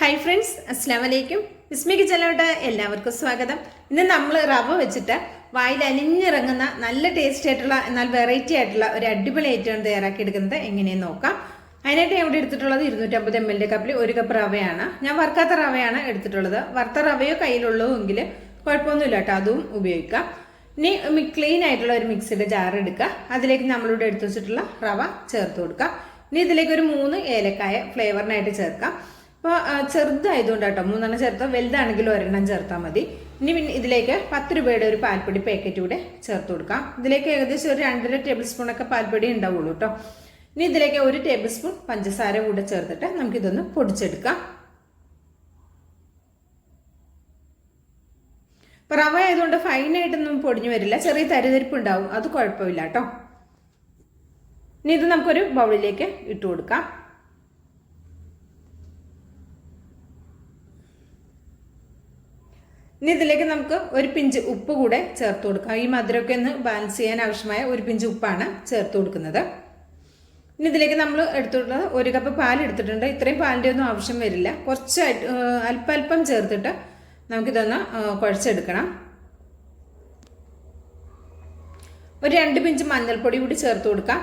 Hi friends അസ്സാം വലൈക്കും വിസ്മി കിച്ചനിലോട്ട് എല്ലാവർക്കും സ്വാഗതം. ഇന്ന് നമ്മൾ റവ വെച്ചിട്ട് വായിൽ അലിഞ്ഞിറങ്ങുന്ന നല്ല ടേസ്റ്റ് ആയിട്ടുള്ള എന്നാൽ വെറൈറ്റി ആയിട്ടുള്ള ഒരു അടിപൊളി ഐറ്റം തയ്യാറാക്കി എടുക്കുന്നത് എങ്ങനെയെന്ന് നോക്കാം. അതിനായിട്ട് ഞാൻ ഇവിടെ എടുത്തിട്ടുള്ളത് ഇരുന്നൂറ്റമ്പത് എം എൽ കപ്പിൽ ഒരു കപ്പ് റവയാണ്. ഞാൻ വറുക്കാത്ത റവയാണ് എടുത്തിട്ടുള്ളത്. വറുത്ത റവയോ കയ്യിലുള്ളൂ എങ്കിൽ കുഴപ്പമൊന്നുമില്ല കേട്ടോ അതും ഉപയോഗിക്കാം. ഇനി ക്ലീൻ ആയിട്ടുള്ള ഒരു മിക്സിയുടെ ജാർ എടുക്കുക. അതിലേക്ക് നമ്മളിവിടെ എടുത്തു വെച്ചിട്ടുള്ള റവ ചേർത്ത് കൊടുക്കാം. ഇനി ഇതിലേക്ക് ഒരു മൂന്ന് ഏലക്കായ ഫ്ലേവറിനായിട്ട് ചേർക്കാം. അപ്പോൾ ചെറുതായതുകൊണ്ട് കേട്ടോ മൂന്നെണ്ണം ചേർത്താൽ വലുതാണെങ്കിൽ ഒരെണ്ണം ചേർത്താൽ മതി. ഇനി പിന്നെ ഇതിലേക്ക് പത്ത് രൂപയുടെ ഒരു പാൽപ്പൊടി പാക്കറ്റ് കൂടെ ചേർത്ത് കൊടുക്കാം. ഇതിലേക്ക് ഏകദേശം ഒരു രണ്ടര ടേബിൾ സ്പൂണൊക്കെ പാൽപ്പൊടി ഉണ്ടാവുള്ളൂ കേട്ടോ ഇനി ഇതിലേക്ക് ഒരു ടേബിൾ സ്പൂൺ പഞ്ചസാര കൂടെ ചേർത്തിട്ട് നമുക്കിതൊന്ന് പൊടിച്ചെടുക്കാം. റവ ആയതുകൊണ്ട് ഫൈനായിട്ടൊന്നും പൊടിഞ്ഞു വരില്ല. ചെറിയ തരിതരിപ്പ് ഉണ്ടാവും. അത് കുഴപ്പമില്ല കേട്ടോ ഇനി ഇത് നമുക്കൊരു ബൗളിലേക്ക് ഇട്ട് കൊടുക്കാം. ഇനി ഇതിലേക്ക് നമുക്ക് ഒരു പിഞ്ച് ഉപ്പ് കൂടെ ചേർത്ത് കൊടുക്കാം. ഈ മധുരമൊക്കെ ഒന്ന് ബാലൻസ് ചെയ്യാൻ ആവശ്യമായ ഒരു പിഞ്ച് ഉപ്പാണ് ചേർത്ത് കൊടുക്കുന്നത്. ഇനി ഇതിലേക്ക് നമ്മൾ എടുത്തിട്ടുള്ളത് ഒരു കപ്പ് പാൽ എടുത്തിട്ടുണ്ട്. ഇത്രയും പാലിന്റെ ഒന്നും ആവശ്യം വരില്ല. കുറച്ച് അല്പല്പം ചേർത്തിട്ട് നമുക്കിതൊന്ന് കുഴച്ചെടുക്കണം. ഒരു രണ്ട് പിഞ്ച് മഞ്ഞൾപ്പൊടി കൂടി ചേർത്ത് കൊടുക്കാം.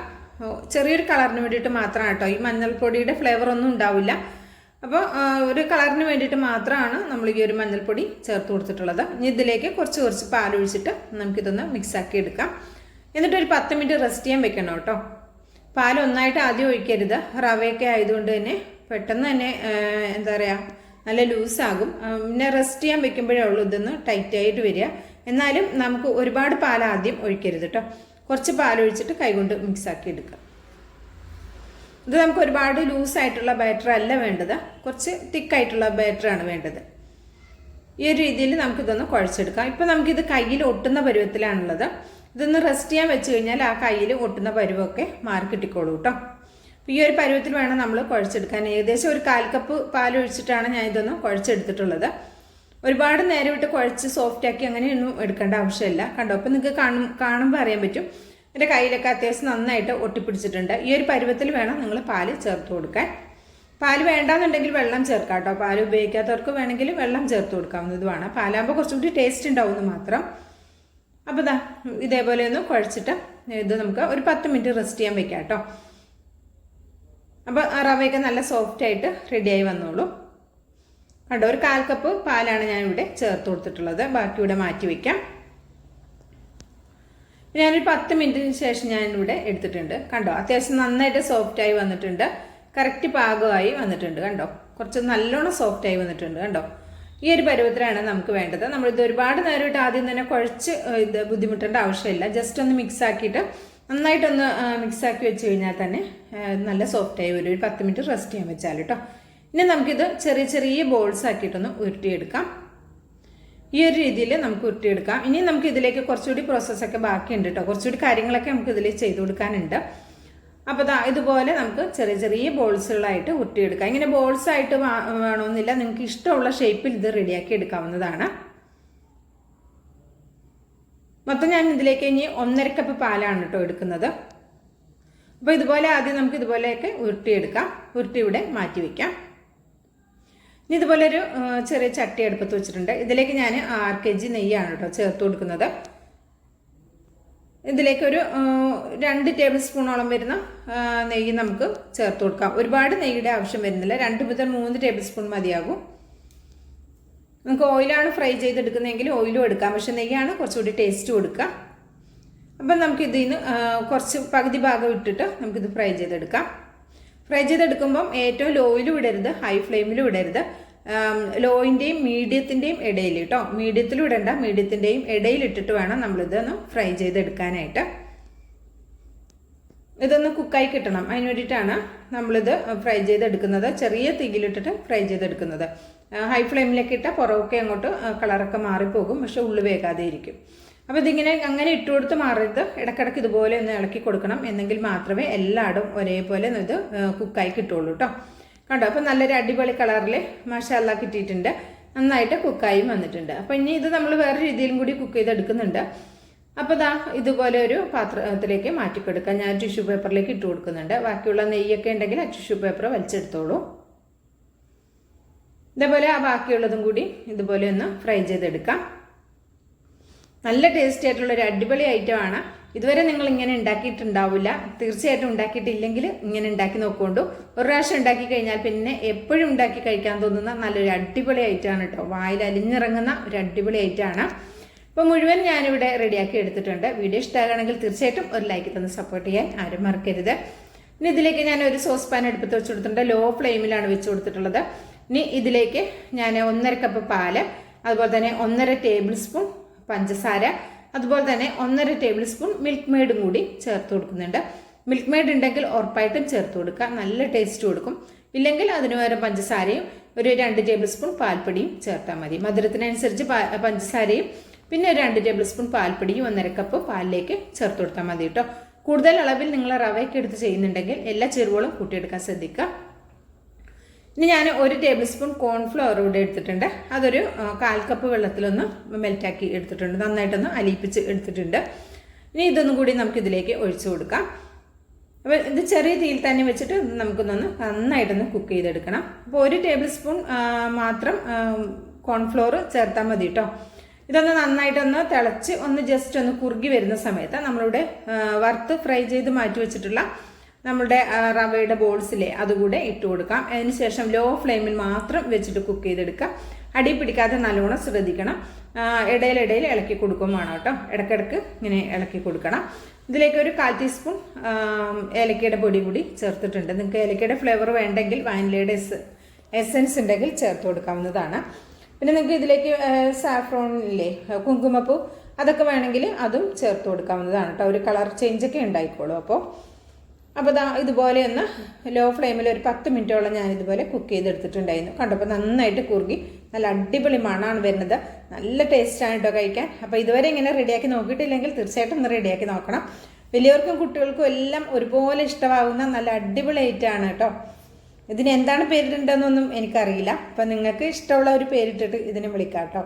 ചെറിയൊരു കളറിന് വേണ്ടിയിട്ട് മാത്രമാണ് കേട്ടോ. ഈ മഞ്ഞൾപ്പൊടിയുടെ ഫ്ലേവർ ഒന്നും ഉണ്ടാവില്ല. അപ്പോൾ ഒരു കളറിന് വേണ്ടിയിട്ട് മാത്രമാണ് നമ്മൾ ഈ ഒരു മഞ്ഞൾപ്പൊടി ചേർത്ത് കൊടുത്തിട്ടുള്ളത്. ഇനി ഇതിലേക്ക് കുറച്ച് കുറച്ച് പാലൊഴിച്ചിട്ട് നമുക്കിതൊന്ന് മിക്സാക്കി എടുക്കാം. എന്നിട്ട് ഒരു പത്ത് മിനിറ്റ് റെസ്റ്റ് ചെയ്യാൻ വെക്കണം കേട്ടോ. പാൽ ഒന്നായിട്ട് ആദ്യം ഒഴിക്കരുത്. റവയൊക്കെ ആയതുകൊണ്ട് തന്നെ പെട്ടെന്ന് തന്നെ എന്താ പറയുക നല്ല ലൂസാകും പിന്നെ റെസ്റ്റ് ചെയ്യാൻ വെക്കുമ്പോഴേ ഉള്ളൂ ഇതൊന്ന് ടൈറ്റായിട്ട് വരിക. എന്നാലും നമുക്ക് ഒരുപാട് പാൽ ആദ്യം ഒഴിക്കരുത് കേട്ടോ. കുറച്ച് പാലൊഴിച്ചിട്ട് കൈകൊണ്ട് മിക്സാക്കി എടുക്കാം. ഇത് നമുക്ക് ഒരുപാട് ലൂസായിട്ടുള്ള ബാറ്റർ അല്ല വേണ്ടത്. കുറച്ച് തിക്കായിട്ടുള്ള ബാറ്ററാണ് വേണ്ടത്. ഈ ഒരു രീതിയിൽ നമുക്കിതൊന്ന് കുഴച്ചെടുക്കാം. ഇപ്പം നമുക്കിത് കയ്യിൽ ഒട്ടുന്ന പരുവത്തിലാണുള്ളത്. ഇതൊന്ന് റെസ്റ്റ് ചെയ്യാൻ വെച്ച് കഴിഞ്ഞാൽ ആ കയ്യിൽ ഒട്ടുന്ന പരുവമൊക്കെ മാറി കിട്ടിക്കോളൂ കേട്ടോ ഈ ഒരു പരുവത്തിൽ വേണം നമ്മൾ കുഴച്ചെടുക്കാൻ. ഏകദേശം ഒരു കാൽ കപ്പ് പാൽ ഒഴിച്ചിട്ടാണ് ഞാൻ ഇതൊന്ന് കുഴച്ചെടുത്തിട്ടുള്ളത്. ഒരുപാട് നേരം വിട്ട് കുഴച്ച് സോഫ്റ്റാക്കി അങ്ങനെയൊന്നും എടുക്കേണ്ട ആവശ്യമില്ല. കണ്ടോ? അപ്പം നിങ്ങൾക്ക് കാണും കാണുമ്പോൾ അറിയാൻ പറ്റും. എന്റെ കയ്യിലൊക്കെ അത്യാവശ്യം നന്നായിട്ട് ഒട്ടിപ്പിടിച്ചിട്ടുണ്ട്. ഈ ഒരു പരുവത്തിൽ വേണം നിങ്ങൾ പാൽ ചേർത്ത് കൊടുക്കാൻ. പാൽ വേണ്ടാന്നുണ്ടെങ്കിൽ വെള്ളം ചേർക്കാം കേട്ടോ. പാൽ ഉപയോഗിക്കാത്തവർക്ക് വേണമെങ്കിൽ വെള്ളം ചേർത്ത് കൊടുക്കാവുന്നതുമാണ്. പാലാകുമ്പോൾ കുറച്ചും കൂടി ടേസ്റ്റ് ഉണ്ടാവുമെന്ന് മാത്രം. അപ്പോൾ ഇതാ ഇതേപോലെ ഒന്ന് കുഴച്ചിട്ട് ഇത് നമുക്ക് ഒരു പത്ത് മിനിറ്റ് റെസ്റ്റ് ചെയ്യാൻ വെക്കാം കേട്ടോ. അപ്പോൾ റവയൊക്കെ നല്ല സോഫ്റ്റ് ആയിട്ട് റെഡിയായി വന്നോളൂ. കണ്ടോ ഒരു കാൽ കപ്പ് പാലാണ് ഞാനിവിടെ ചേർത്ത് കൊടുത്തിട്ടുള്ളത്. ബാക്കി ഇവിടെ മാറ്റി വയ്ക്കാം ഞാനൊരു പത്ത് മിനിറ്റിന് ശേഷം ഞാനിവിടെ എടുത്തിട്ടുണ്ട്. കണ്ടോ? അത്യാവശ്യം നന്നായിട്ട് സോഫ്റ്റായി വന്നിട്ടുണ്ട്. കറക്റ്റ് പാകമായി വന്നിട്ടുണ്ട്. കണ്ടോ? കുറച്ച് നല്ലോണം സോഫ്റ്റായി വന്നിട്ടുണ്ട്. കണ്ടോ? ഈ ഒരു പരുവത്തിലാണ് നമുക്ക് വേണ്ടത്. നമ്മളിത് ഒരുപാട് നേരമായിട്ട് ആദ്യം തന്നെ കുഴച്ച് ഇത് ബുദ്ധിമുട്ടേണ്ട ആവശ്യമില്ല. ജസ്റ്റ് ഒന്ന് മിക്സ് ആക്കിയിട്ട് നന്നായിട്ടൊന്ന് മിക്സ് ആക്കി വെച്ച് കഴിഞ്ഞാൽ തന്നെ നല്ല സോഫ്റ്റായി വരും. ഒരു പത്ത് മിനിറ്റ് റെസ്റ്റ് ചെയ്യാൻ വെച്ചാൽ കേട്ടോ. ഇനി നമുക്കിത് ചെറിയ ചെറിയ ബോൾസ് ആക്കിയിട്ടൊന്ന് ഉരുട്ടിയെടുക്കാം. ഈ ഒരു രീതിയിൽ നമുക്ക് ഉരുട്ടിയെടുക്കാം. ഇനി നമുക്ക് ഇതിലേക്ക് കുറച്ചുകൂടി പ്രോസസ്സൊക്കെ ബാക്കിയുണ്ട് കേട്ടോ കുറച്ചുകൂടി കാര്യങ്ങളൊക്കെ നമുക്ക് ഇതിൽ ചെയ്തു കൊടുക്കാനുണ്ട്. അപ്പോൾ ദാ ഇതുപോലെ നമുക്ക് ചെറിയ ചെറിയ ബോൾസുകളായിട്ട് ഉരുട്ടിയെടുക്കാം. ഇങ്ങനെ ബോൾസ് ആയിട്ട് വേണമെന്നില്ല നിങ്ങൾക്ക് ഇഷ്ടമുള്ള ഷേപ്പിൽ ഇത് റെഡിയാക്കി എടുക്കാവുന്നതാണ്. മൊത്തം ഞാൻ ഇതിലേക്ക് ഇനി ഒന്നര കപ്പ് പാലാണ് കേട്ടോ എടുക്കുന്നത്. അപ്പോൾ ഇതുപോലെ ആദ്യം നമുക്ക് ഇതുപോലെയൊക്കെ ഉരുട്ടിയെടുക്കാം. ഉരുട്ടി ഇവിടെ മാറ്റി വയ്ക്കാം ഇനി ഇതുപോലെ ഒരു ചെറിയ ചട്ടി അടുപ്പത്ത് വെച്ചിട്ടുണ്ട്. ഇതിലേക്ക് ഞാൻ ആറ് കെ ജി നെയ്യാണ് കേട്ടോ ചേർത്ത് കൊടുക്കുന്നത്. ഇതിലേക്കൊരു രണ്ട് ടേബിൾ സ്പൂണോളം വരുന്ന നെയ്യ് നമുക്ക് ചേർത്ത് കൊടുക്കാം. ഒരുപാട് നെയ്യുടെ ആവശ്യം വരുന്നില്ല. രണ്ട് മുതൽ മൂന്ന് ടേബിൾ സ്പൂൺ മതിയാകും. നമുക്ക് ഓയിലാണ് ഫ്രൈ ചെയ്തെടുക്കുന്നതെങ്കിൽ ഓയിലും എടുക്കാം. പക്ഷെ നെയ്യാണ് കുറച്ചുകൂടി ടേസ്റ്റ് കൊടുക്കാം അപ്പം നമുക്ക് നിന്ന് കുറച്ച് പകുതി ഭാഗം ഇട്ടിട്ട് നമുക്കിത് ഫ്രൈ ചെയ്തെടുക്കാം. ഫ്രൈ ചെയ്തെടുക്കുമ്പം ഏറ്റവും ലോയിലും ഇടരുത് ഹൈ ഫ്ലെയിമിലും ഇടരുത്. ലോയിന്റെയും മീഡിയത്തിന്റെയും ഇടയിൽ കേട്ടോ മീഡിയത്തിലും ഇടണ്ട മീഡിയത്തിന്റെയും ഇടയിൽ ഇട്ടിട്ട് വേണം നമ്മളിതൊന്ന് ഫ്രൈ ചെയ്തെടുക്കാനായിട്ട്. ഇതൊന്ന് കുക്കായി കിട്ടണം. അതിന് വേണ്ടിയിട്ടാണ് നമ്മളിത് ഫ്രൈ ചെയ്തെടുക്കുന്നത്. ചെറിയ തീയിലിട്ടിട്ട് ഫ്രൈ ചെയ്തെടുക്കുന്നത്. ഹൈ ഫ്ലെയിമിലേക്ക് ഇട്ട പുറമൊക്കെ അങ്ങോട്ട് കളറൊക്കെ മാറിപ്പോകും പക്ഷെ ഉള്ളു വേകാതെ ഇരിക്കും അപ്പോൾ ഇതിങ്ങനെ അങ്ങനെ ഇട്ട് കൊടുത്ത് മാറരുത്. ഇടക്കിടക്ക് ഇതുപോലെ ഒന്ന് ഇളക്കി കൊടുക്കണം. എന്നെങ്കിൽ മാത്രമേ എല്ലായിടും ഒരേപോലെ ഇത് കുക്കായി കിട്ടുള്ളൂ കേട്ടോ കണ്ടോ? അപ്പോൾ നല്ലൊരു അടിപൊളി കളറിൽ മഷാല കിട്ടിയിട്ടുണ്ട്. നന്നായിട്ട് കുക്കായും വന്നിട്ടുണ്ട്. അപ്പോൾ ഇനി ഇത് നമ്മൾ വേറെ രീതിയിലും കൂടി കുക്ക് ചെയ്തെടുക്കുന്നുണ്ട്. അപ്പോൾ ദാ ഇതുപോലെ ഒരു പാത്രത്തിലേക്ക് മാറ്റിക്കൊടുക്കാം. ഞാൻ ടിഷ്യൂ പേപ്പറിലേക്ക് ഇട്ട് കൊടുക്കുന്നുണ്ട്. ബാക്കിയുള്ള നെയ്യൊക്കെ ഉണ്ടെങ്കിൽ ആ ടിഷ്യൂ പേപ്പർ വലിച്ചെടുത്തോളൂ. ഇതേപോലെ ആ ബാക്കിയുള്ളതും കൂടി ഇതുപോലെ ഒന്ന് ഫ്രൈ ചെയ്തെടുക്കാം. നല്ല ടേസ്റ്റി ആയിട്ടുള്ള ഒരു അടിപൊളി ഐറ്റമാണ് ഇതുവരെ നിങ്ങൾ ഇങ്ങനെ ഉണ്ടാക്കിയിട്ടുണ്ടാവില്ല. തീർച്ചയായിട്ടും ഉണ്ടാക്കിയിട്ടില്ലെങ്കിൽ ഇങ്ങനെ ഉണ്ടാക്കി നോക്കുകൊണ്ടു ഒരു പ്രാവശ്യം ഉണ്ടാക്കി കഴിഞ്ഞാൽ പിന്നെ എപ്പോഴും ഉണ്ടാക്കി കഴിക്കാൻ തോന്നുന്ന നല്ലൊരു അടിപൊളി ഐറ്റമാണ് കേട്ടോ വായിൽ അലിഞ്ഞിറങ്ങുന്ന ഒരു അടിപൊളി ഐറ്റമാണ് അപ്പോൾ മുഴുവൻ ഞാനിവിടെ റെഡിയാക്കി എടുത്തിട്ടുണ്ട്. വീഡിയോ ഇഷ്ടമാകണമെങ്കിൽ തീർച്ചയായിട്ടും ഒരു ലൈക്ക് തന്ന് സപ്പോർട്ട് ചെയ്യാൻ ആരും മറക്കരുത്. ഇനി ഇതിലേക്ക് ഞാൻ ഒരു സോസ് പാൻ എടുപ്പത്ത് വെച്ച് കൊടുത്തിട്ടുണ്ട്. ലോ ഫ്ലെയിമിലാണ് വെച്ച് കൊടുത്തിട്ടുള്ളത്. ഇനി ഇതിലേക്ക് ഞാൻ ഒന്നര കപ്പ് പാൽ അതുപോലെ തന്നെ ഒന്നര ടേബിൾ സ്പൂൺ പഞ്ചസാര അതുപോലെ തന്നെ ഒന്നര ടേബിൾ സ്പൂൺ മിൽക്ക് മെയ്ഡും കൂടി ചേർത്ത് കൊടുക്കുന്നുണ്ട്. മിൽക്ക് മെയ്ഡ് ഉണ്ടെങ്കിൽ ഉറപ്പായിട്ടും ചേർത്ത് കൊടുക്കുക. നല്ല ടേസ്റ്റ് കൊടുക്കും. ഇല്ലെങ്കിൽ അതിന് പകരം പഞ്ചസാരയും ഒരു രണ്ട് ടേബിൾ സ്പൂൺ പാൽപ്പൊടിയും ചേർത്താൽ മതി. മധുരത്തിനനുസരിച്ച് പഞ്ചസാരയും പിന്നെ ഒരു രണ്ട് ടേബിൾ സ്പൂൺ പാൽപ്പൊടിയും ഒന്നര കപ്പ് പാലിലേക്ക് ചേർത്ത് കൊടുത്താൽ മതി കേട്ടോ. കൂടുതൽ അളവിൽ നിങ്ങൾ റവയൊക്കെ എടുത്ത് ചെയ്യുന്നുണ്ടെങ്കിൽ എല്ലാ ചെറുവളും കൂട്ടിയെടുക്കാൻ ശ്രദ്ധിക്കുക. ഇനി ഞാൻ ഒരു ടേബിൾ സ്പൂൺ കോൺഫ്ലവർ കൂടെ എടുത്തിട്ടുണ്ട്. അതൊരു കാൽ കപ്പ് വെള്ളത്തിലൊന്ന് മെൽറ്റാക്കി എടുത്തിട്ടുണ്ട്. നന്നായിട്ടൊന്ന് അലിയിപ്പിച്ച് എടുത്തിട്ടുണ്ട്. ഇനി ഇതൊന്നും കൂടി നമുക്ക് ഇതിലേക്ക് ഒഴിച്ചു കൊടുക്കാം. അപ്പോൾ ഇത് ചെറിയ തീയിൽ തന്നെ വെച്ചിട്ട് നമുക്കൊന്നൊന്ന് നന്നായിട്ടൊന്ന് കുക്ക് ചെയ്തെടുക്കണം. അപ്പോൾ ഒരു ടേബിൾ സ്പൂൺ മാത്രം കോൺഫ്ലോർ ചേർത്താൽ മതി കേട്ടോ ഇതൊന്ന് നന്നായിട്ടൊന്ന് തിളച്ച് ഒന്ന് ജസ്റ്റ് ഒന്ന് കുറുകി വരുന്ന സമയത്ത് നമ്മളിവിടെ വറുത്ത് ഫ്രൈ ചെയ്ത് മാറ്റി വെച്ചിട്ടുള്ള നമ്മുടെ റവയുടെ ബോൾസിലെ അതുകൂടെ ഇട്ട് കൊടുക്കാം. അതിനുശേഷം ലോ ഫ്ലെയിമിൽ മാത്രം വെച്ചിട്ട് കുക്ക് ചെയ്തെടുക്കാം അടി പിടിക്കാതെ നല്ലോണം ശ്രദ്ധിക്കണം. ഇടയിലിടയിൽ ഇളക്കി കൊടുക്കും വേണം കേട്ടോ. ഇടയ്ക്കിടയ്ക്ക് ഇങ്ങനെ ഇളക്കി കൊടുക്കണം. ഇതിലേക്ക് ഒരു കാൽ ടീസ്പൂൺ ഏലക്കയുടെ പൊടി കൂടി ചേർത്തിട്ടുണ്ട്. നിങ്ങൾക്ക് ഏലക്കയുടെ ഫ്ലേവർ വേണ്ടെങ്കിൽ വാനിലയുടെ എസ് എസൻസ് ഉണ്ടെങ്കിൽ ചേർത്ത് കൊടുക്കാവുന്നതാണ്. പിന്നെ നിങ്ങൾക്ക് ഇതിലേക്ക് സാഫ്രോണില്ലേ കുങ്കുമപ്പൂ അതൊക്കെ വേണമെങ്കിൽ അതും ചേർത്ത് കൊടുക്കാവുന്നതാണ് കേട്ടോ. ഒരു കളർ ചേഞ്ചൊക്കെ ഉണ്ടായിക്കോളൂ അപ്പോൾ. അപ്പോൾ ദാ ഇതുപോലെ ഒന്ന് ലോ ഫ്ലെയിമിൽ ഒരു പത്ത് മിനിറ്റോളം ഞാൻ ഇതുപോലെ കുക്ക് ചെയ്തെടുത്തിട്ടുണ്ടായിരുന്നു. കണ്ടപ്പോൾ നന്നായിട്ട് കുറുകി നല്ല അടിപൊളി മണമാണ് വരുന്നത്. നല്ല ടേസ്റ്റാണ് കേട്ടോ കഴിക്കാൻ. അപ്പോൾ ഇതുവരെ ഇങ്ങനെ റെഡിയാക്കി നോക്കിയിട്ടില്ലെങ്കിൽ തീർച്ചയായിട്ടും ഒന്ന് റെഡിയാക്കി നോക്കണം. വലിയവർക്കും കുട്ടികൾക്കും എല്ലാം ഒരുപോലെ ഇഷ്ടമാകുന്ന നല്ല അടിപൊളി ഐറ്റമാണ് കേട്ടോ ഇതിന് എന്താണ് പേരിടേണ്ടതെന്നൊന്നും എനിക്കറിയില്ല. അപ്പം നിങ്ങൾക്ക് ഇഷ്ടമുള്ള ഒരു പേരിട്ടിട്ട് ഇതിനെ വിളിക്കാം കേട്ടോ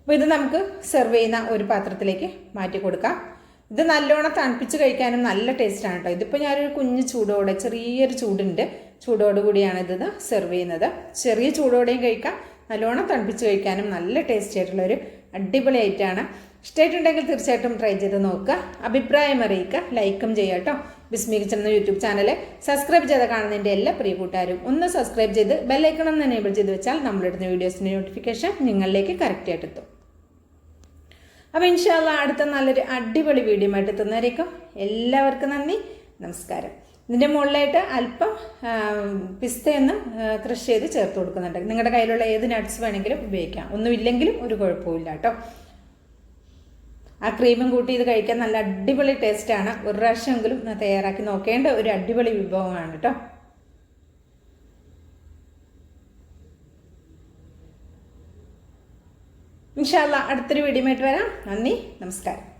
അപ്പോൾ ഇത് നമുക്ക് സെർവ് ചെയ്യുന്ന ഒരു പാത്രത്തിലേക്ക് മാറ്റി കൊടുക്കാം. ഇത് നല്ലോണം തണുപ്പിച്ച് കഴിക്കാനും നല്ല ടേസ്റ്റാണ് കേട്ടോ ഇതിപ്പോൾ ഞാനൊരു കുഞ്ഞ് ചൂടോടെ ചെറിയൊരു ചൂടുണ്ട്. ചൂടോട് കൂടിയാണ് ഇത് സെർവ് ചെയ്യുന്നത്. ചെറിയ ചൂടോടെയും കഴിക്കാം. നല്ലോണം തണുപ്പിച്ച് കഴിക്കാനും നല്ല ടേസ്റ്റ് ആയിട്ടുള്ള ഒരു അടിപൊളി ഐറ്റമാണ് ഇഷ്ടമായിട്ടുണ്ടെങ്കിൽ തീർച്ചയായിട്ടും ട്രൈ ചെയ്ത് നോക്കുക. അഭിപ്രായം അറിയിക്കുക. ലൈക്കും ചെയ്യുക കേട്ടോ ബിസ്മി കിച്ചൺ എന്ന യൂട്യൂബ് ചാനൽ സബ്സ്ക്രൈബ് ചെയ്ത് കാണുന്നതിന്റെ എല്ലാ പ്രിയ കൂട്ടുകാരും ഒന്ന് സബ്സ്ക്രൈബ് ചെയ്ത് ബെല്ലൈക്കണം എന്ന് എനേബിൾ ചെയ്ത് വെച്ചാൽ നമ്മളിടുന്ന വീഡിയോസിന്റെ നോട്ടിഫിക്കേഷൻ നിങ്ങളിലേക്ക് കറക്റ്റായിട്ട് എത്തും. അപ്പോൾ ഇൻഷാല്ല അടുത്ത നല്ലൊരു അടിപൊളി വീഡിയോ ആയിട്ട് എല്ലാവർക്കും നന്ദി. നമസ്കാരം. ഇതിന്റെ മുകളിലായിട്ട് അല്പം പിസ്തയൊന്ന് ക്രഷ് ചെയ്ത് ചേർത്ത് കൊടുക്കുന്നുണ്ട്. നിങ്ങളുടെ കയ്യിലുള്ള ഏത് നട്ട്സ് വേണമെങ്കിലും ഉപയോഗിക്കാം. ഒന്നുമില്ലെങ്കിലും ഒരു കുഴപ്പമില്ല കേട്ടോ. ആ ക്രീമും കൂട്ടി ഇത് കഴിക്കാൻ നല്ല അടിപൊളി ടേസ്റ്റാണ് ഒരു പ്രാവശ്യമെങ്കിലും തയ്യാറാക്കി നോക്കേണ്ട ഒരു അടിപൊളി വിഭവമാണ് കേട്ടോ. ഇൻഷാല്ല അടുത്തൊരു വീഡിയോ ആയിട്ട് വരാം. നന്ദി നമസ്കാരം.